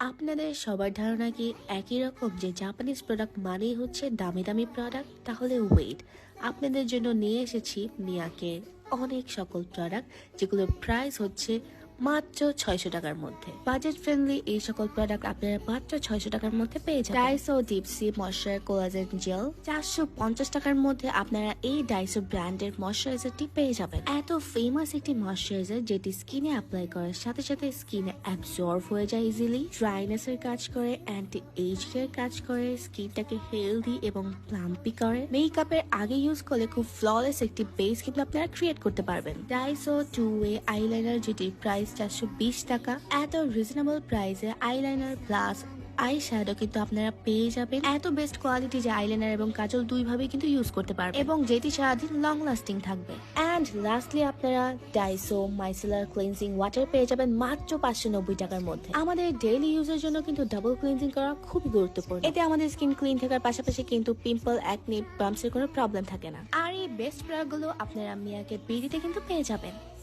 আপনাদের সবার ধারণা কি একই রকম যে জাপানিজ প্রোডাক্ট মানেই হচ্ছে দামি দামি প্রোডাক্ট তাহলে ওয়েট আপনাদের জন্য নিয়ে এসেছি মিয়াকে অনেক সকল প্রোডাক্ট যেগুলোর প্রাইস হচ্ছে মাত্র ছয়শো টাকার মধ্যে। বাজেট ফ্রেন্ডলি এই সকল প্রোডাক্ট আপনারা মাত্র ছয়শো টাকার মধ্যে পেয়ে যাবেন। Daiso deep sea moisture collagen gel চারশো পঞ্চাশ টাকার মধ্যে আপনারা এই ডাইসো ব্র্যান্ডের ময়শ্চারাইজারটি পেয়ে যাবেন। এত ফেমাস একটি ময়শ্চারাইজার যেটি স্কিনে অ্যাপ্লাই করার সাথে সাথে স্কিনে অ্যাবজর্ভ হয়ে যায় ইজিলি ড্রাইনেস এর কাজ করে অ্যান্টি এজ এর কাজ করে স্কিনটাকে হেলদি এবং প্লাম্পি করে। মেকআপের আগে ইউজ করলে খুব ফ্ললেস একটি বেস কিন্তু আপনারা ক্রিয়েট করতে পারবেন। ডাইসো টু ওয়ে আইলাইনার যেটি প্রাইস চারশো বিশ টাকা। এত রিজনেবল প্রাইসে আইলাইনার প্লাস আই শ্যাডো কিন্তু আপনারা পেয়ে যাবেন। এত বেস্ট কোয়ালিটি যে আইলাইনার এবং কাজল দুইভাবে কিন্তু ইউজ করতে পারবেন। এবং যেটি সারাদিন লং লাস্টিং থাকবে। অ্যান্ড লাস্টলি আপনারা ডাইসো মাইসেলার ক্লিনজিং ওয়াটার পেয়ে যাবেন মাত্র পাঁচশো নব্বই টাকার মধ্যে। আমাদের ডেইলি ইউজের জন্য কিন্তু ডাবল ক্লিনজিং করা খুবই গুরুত্বপূর্ণ। এতে আমাদের স্কিন ক্লিন থাকার পাশাপাশি কিন্তু পিম্পল অ্যাকনি বাম্পসের কোনো প্রবলেম থাকে না। আর এই বেস্ট প্রোডাক্টগুলো আপনারা মিয়াকে বিডিতে কিন্তু পেয়ে যাবেন।